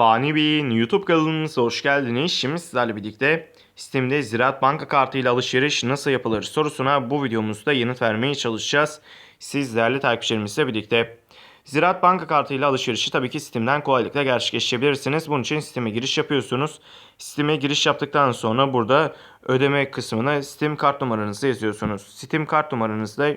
Fani Bey'in YouTube kanalımıza hoş geldiniz. Şimdi sizlerle birlikte Steam'de Ziraat Banka kartı ile alışveriş nasıl yapılır sorusuna bu videomuzda yanıt vermeye çalışacağız. Siz değerli takipçilerimizle birlikte. Ziraat Banka kartı ile alışverişi tabii ki Steam'den kolaylıkla gerçekleştirebilirsiniz. Bunun için Steam'e giriş yapıyorsunuz. Steam'e giriş yaptıktan sonra burada ödeme kısmına Steam kart numaranızı yazıyorsunuz. Steam kart numaranızda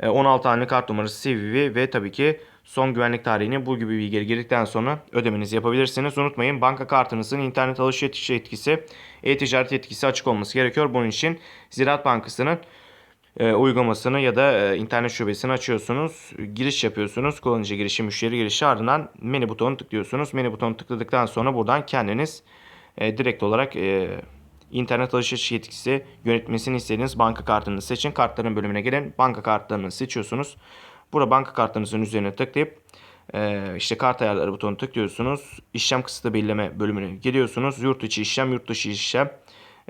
e, 16 tane kart numarası CVV ve tabii ki son güvenlik tarihini bu gibi bilgileri girdikten sonra ödemenizi yapabilirsiniz. Unutmayın banka kartınızın internet alışveriş etkisi, e-ticaret etkisi açık olması gerekiyor. Bunun için Ziraat Bankası'nın e, uygulamasını ya da e, internet şubesini açıyorsunuz. Giriş yapıyorsunuz. Kullanıcı girişi, müşteri girişi ardından menü butonu tıklıyorsunuz. Menü butonu tıkladıktan sonra buradan kendiniz e, direkt olarak e, internet alışveriş yetkisi yönetmesini istediğiniz banka kartını seçin. Kartların bölümüne gelin. Banka kartlarını seçiyorsunuz. Burada banka kartınızın üzerine tıklayıp e, işte kart ayarları butonu tıklıyorsunuz. İşlem kısıtlı belirleme bölümüne geliyorsunuz. Yurt içi işlem, yurt dışı işlem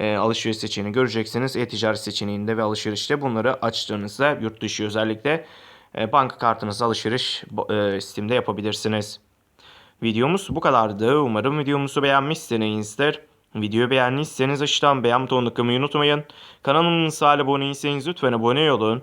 e, alışveriş seçeneğini göreceksiniz. E-ticaret seçeneğinde ve alışverişte bunları açtığınızda yurt dışı özellikle e, banka kartınızı alışveriş e, Steam'de yapabilirsiniz. Videomuz bu kadardı. Umarım videomuzu beğenmişsinizdir. Videoyu beğendiyseniz aşağıdan beğen butonuna tıklamayı unutmayın. Kanalımıza abone değilseniz lütfen abone olun.